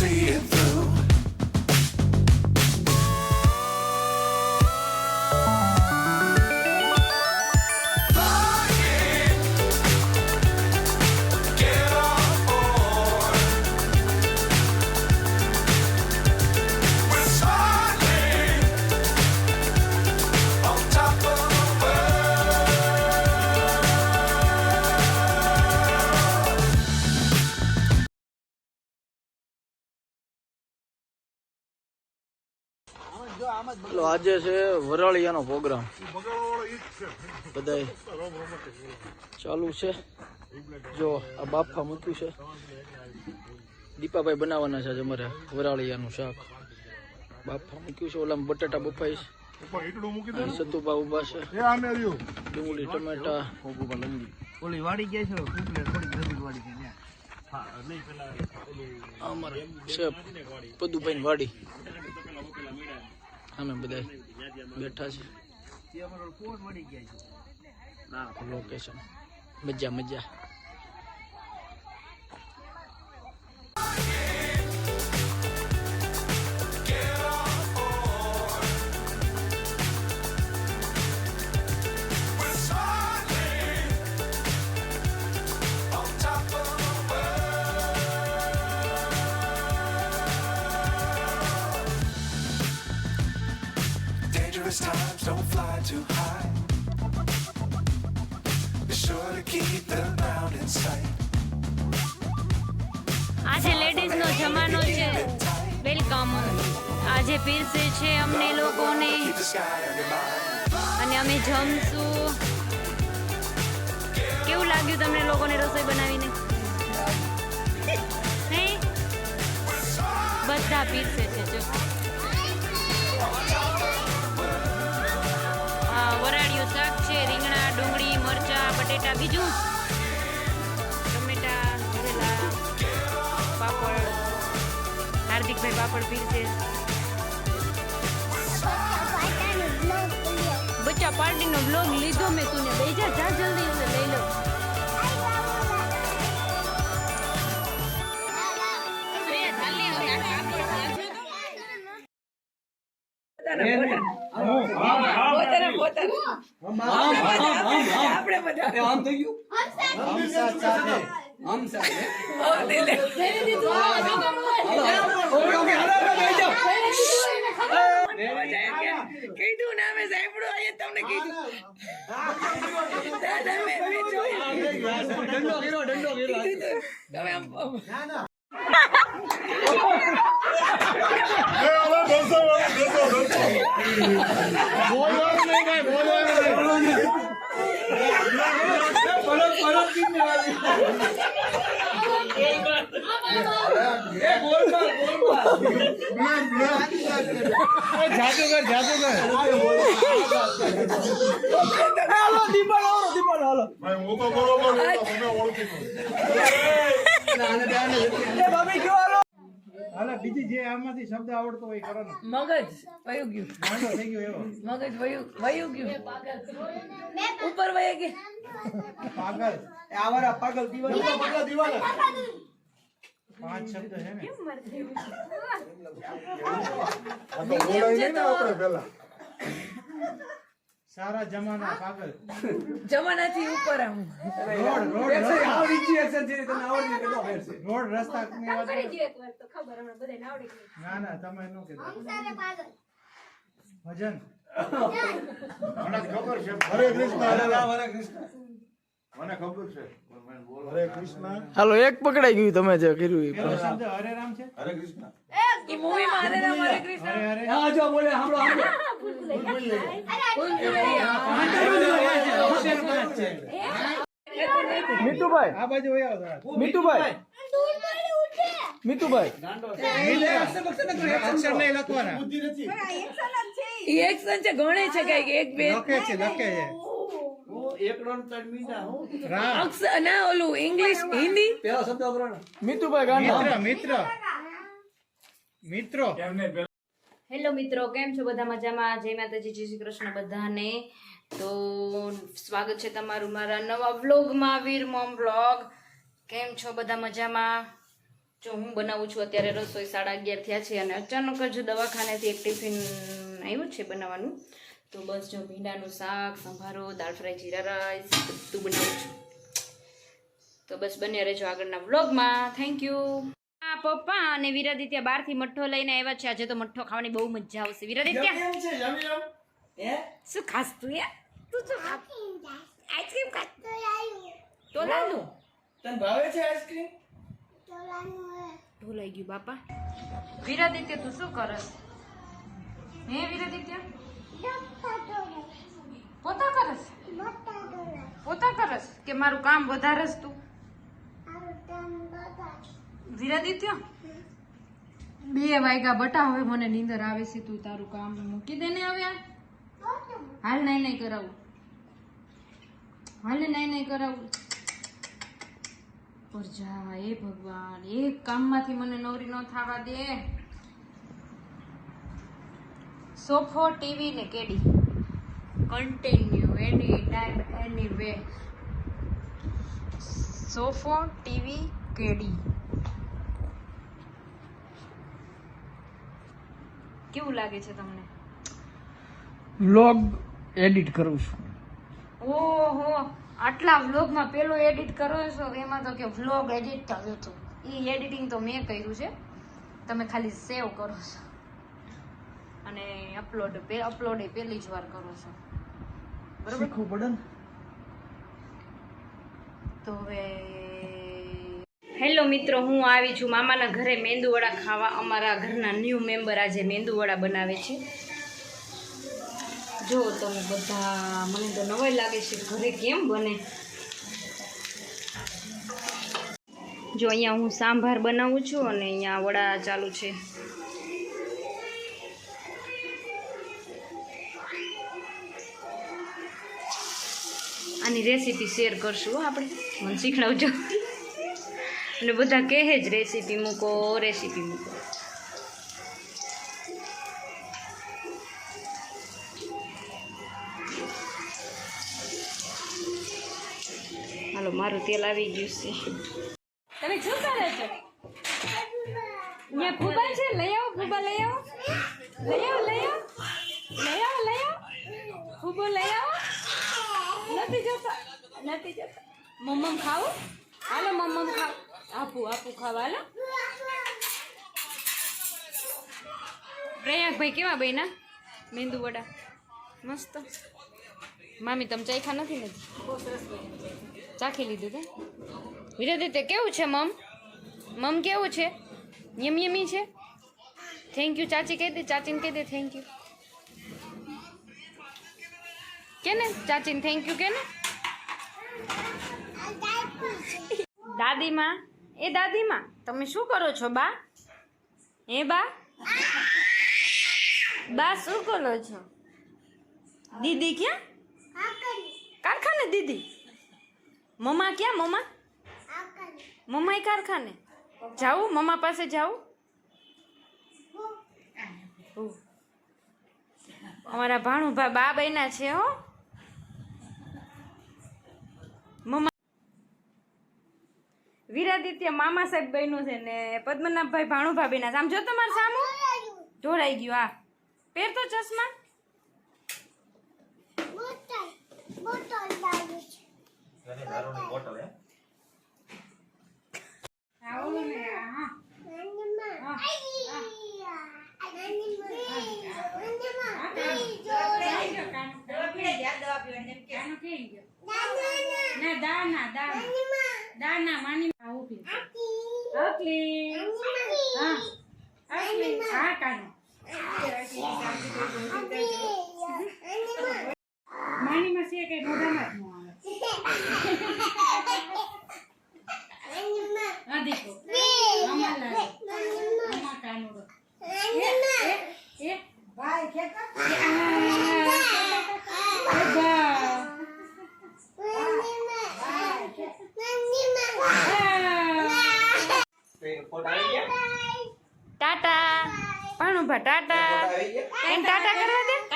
see it એટલે આજે છે વરાળિયાનો પ્રોગ્રામ. બધાય. ચાલુ છે. જો આ બાફા મૂક્યું છે. દીપાભાઈ બનાવવાના છે આજે અમારે વરાળિયાનું શાક. બાફા મૂક્યું છે. ઓલામાં બટાટા બફાઈ છે સતુભા ઊભા છે. ડુંગળી ટમેટા. ઓલી વાડી ગયા છે થોડી વાડી છે અમારે છે પદુભાઈ વાડી. અમે બધા બેઠા છે. લોકેશન મજા મજા. આજે લેડીઝ નો જમાનો છે. વેલકમ આજે પીરસે છે અમને લોકોને. અને અમે જમશું. કેવું લાગ્યું તમને લોકોને રસોઈ બનાવીને? બધા પીરસે છે, જો. વરાળિયું શાક છે, રીંગણા, ડુંગળી, મરચા, બટેટા, બીજું? હાર્દિકભાઈ પાપડ પીરસે બચ્ચા પાર્ટી નો બ્લોગ લીધો મેં તુને. લઈ જા જા જલ્દી એને લઈ લો. કીધું ને અમે સાંભળો અહીંયા તમને કીધું દાદા મેં મેં જોયું તમે આમ હાલો બીજી જે આમાંથી શબ્દ આવડતો હોય કરો ને. મગજ વયું ગયું. માંડો થઈ ગયો એવો. મગજ વયું વયું ગયું. ઉપર વયે ગયા પાગલ. આવારા પાગલ દીવાના પાગલ. દીવાના પાંચ શબ્દ છે ને? કેમ છે? તો સારા જમાના પાગલ. જમાનાથી ઉપર આમ રોડ આવડી એક્શન છે તને આવડી કેટલો ફેર છે રોડ રસ્તા ની વાત કરો. ના ના તમે નો કીધું. ભજન. ખબર છે. હરે કૃષ્ણ. હરે રામ હરે કૃષ્ણ. મને ખબર છે હરે કૃષ્ણ. હાલો એક પકડાઈ ગયું તમે જે કર્યું એ. પેલો શબ્દ હરે રામ છે? હરે કૃષ્ણ. એ મૂવીમાં હરે રામ હરે કૃષ્ણ. હરે હરે. હા જો બોલે સાંભળો સાંભળો પાંચ છે. મીતુભાઈ. આ બાજુ વહી આવો થોડા. મીતુભાઈ. મીતુભાઈ. અક્ષર નહીં લખવાના. બુદ્ધિ નથી. એ એક્શન છે. ગણે છે કંઈક એક બે. લખે છે લખે છે. હું એક રન ત્રણ મીના હું અક્ષર ના ઓલું ઇંગ્લિશ હિન્દી પેલા શબ્દ અગ્રણ મીતુભાઈ ગાંડા મિત્ર મિત્ર. મિત્રો. હેલો મિત્રો કેમ છો બધા મજામાં? જય માતાજી જય શ્રી કૃષ્ણ બધાને. તો સ્વાગત છે તમારું મારા નવા વ્લોગમાં વીર મોમ વ્લોગ. કેમ છો બધા મજામાં? જો હું બનાવું છું અત્યારે રસોઈ સાડા અગિયાર થયા છે અને અચાનક જ દવાખાનેથી એક ટિફિન આવ્યું છે બનાવવાનું. તો બસ જો ભીંડાનું શાક સંભારો દાળ ફ્રાય જીરા રાઈસ બધું બનાવું છું. તો બસ બને રહેજો આગળના વ્લોગમાં. થેન્ક યુ આ પપ્પા અને વિરાદિત્ય બહારથી મઠ્ઠો લઈને આવ્યા છે. આજે તો મઠ્ઠો ખાવાની બહુ મજા આવશે. વિરાદિત્ય! શું ખાસ તું યાર? તું શું આઈસ્ક્રીમ ખાસ તો લાલું તને ભાવે છે આઈસ્ક્રીમ? ઢોલાઈ ગયું બાપા. વિરાદિત્ય તું શું કરસ? હે વિરાદિત્ય? પોતા કરસ પોતા કરસ કે મારું કામ વધારસ તું? વિરાદિત્ય બે વાગ્યા બટા હવે મને નીંદર આવે છે, તું તારું કામ મૂકી દે ને હવે હાલ. નહીં નહીં કરાવું. હાલ નહીં નહીં કરાવું. પર જા એ ભગવાન, એક કામમાંથી મને નવરી ન થવા દે. સોફો ટીવી ને કેડી? Continue any time any way સોફો TV કેડી? કેવું લાગે છે તમને? વ્લોગ એડિટ કરું છું. ઓહો આટલા વ્લોગમાં પેલો એડિટ કરો છો? એમાં તો કે વ્લોગ એડિટ થયો હતો. એ એડિટિંગ તો મેં કર્યું છે. તમે ખાલી સેવ કરો છો. અને અપલોડ અપલોડ એ પહેલી જ વાર કરો છો. બરોબર? શીખવું પડે તો હવે હેલો મિત્રો હું આવી છું મામાના ઘરે મેંદુવડા ખાવા. અમારા ઘરના ન્યૂ મેમ્બર આજે મેંદુવડા બનાવે છે. જો તમે બધા મને તો નવાઈ લાગે છે ઘરે કેમ બને. જો અહીંયા હું સાંભાર બનાવું છું અને અહીંયા વડા ચાલુ છે. આની રેસીપી શેર કરશું આપણે. મને શીખડાવજો. અને બધા કહે જ રેસીપી મૂકો રેસીપી મૂકો. હાલો, મારું તેલ આવી ગયું છે. તમે શું કરે છો? છે? લઈ આવો લઈ આવો. લઈ આવો લઈ આવો. લઈ આવો લઈ આવો. લઈ આવો. નથી જતા. નથી જતા. મમ્મમ ખાવું હાલો, મમ્મમ ખાવ આપું આપું ખાવા, હાલો. પ્રયાગભાઈ કેવા બન્યા? મેંદુ વડા. મસ્ત. મામી, તમે ચાખ્યા નથી નથી ચાખી લીધું તે? વિરાદિત્ય કેવું છે, મમ? મમ કેવું છે? યમ યમી છે? થેન્ક યુ ચાચી કહી દે, ચાચીને કહી દે થેન્ક યુ કે ને ચાચીને થેન્ક યુ કેને? દાદીમાં? એ દાદીમાં? તમે શું કરો છો, બા? હે, બા? બા, શું કરો છો? દીદી ક્યાં? કારખાને, દીદી? મમ્મા ક્યાં, મમ્મા? મમ્મા કારખાને? જાવું મમ્મા પાસે જાવું. અમારા ભાણુભા બા બન્યા છે, હો મમ્મા વિરાદિત્ય મામા સાહેબ બન્યું છે ને પદ્મનાભભાઈ ભાણુભા બન્યા છે. આમ જો તમારે સામું? ઢોળાઈ ગયું આ પહેર તો ચશ્મા ટાટા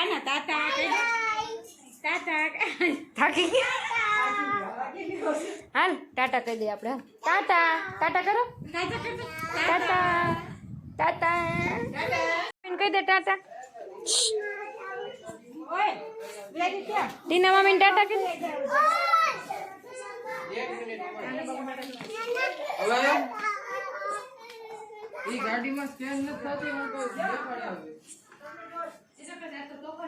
કરવા તાતા ટાટા થાકી ગયા? હાલ ટાટા કહી દઈએ આપણે. ટાટા ટાટા કરો. ટાટા ટાટા કહી દે ટાટા ટીના મમ્મી ટાટા કહી દે. વિરાદી ચાલો ત્યારે વ્લોગનો એન્ડ કરી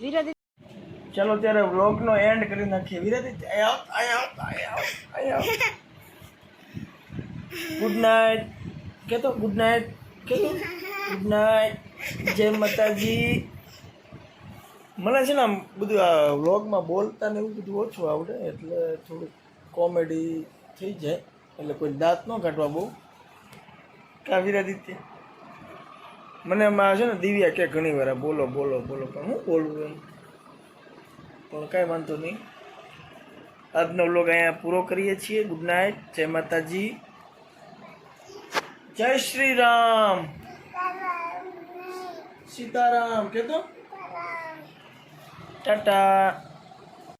વિરાતી ત્યારે વ્લોગ નો એન્ડ કરી નાખીએ. આવ. ગુડ નાઇટ કેતો ગુડ નાઇટ કેતો ગુડ નાઇટ જય માતાજી. મને છે ને આમ બધું આ વ્લોગમાં બોલતા ને એવું બધું ઓછું આવડે, એટલે થોડુંક કોમેડી થઈ જાય એટલે કોઈ દાંત ન કાઢવા બહુ કા વિરાદિત્ય મને એમાં છે ને દિવ્યા કે ઘણી વાર બોલો બોલો બોલો પણ હું બોલવું એમ? પણ કાંઈ વાંધો નહીં. આજનો વ્લોગ અહીંયા પૂરો કરીએ છીએ. ગુડ નાઇટ જય માતાજી. જય શ્રી રામ સીતારામ. કહેતો ટાટા.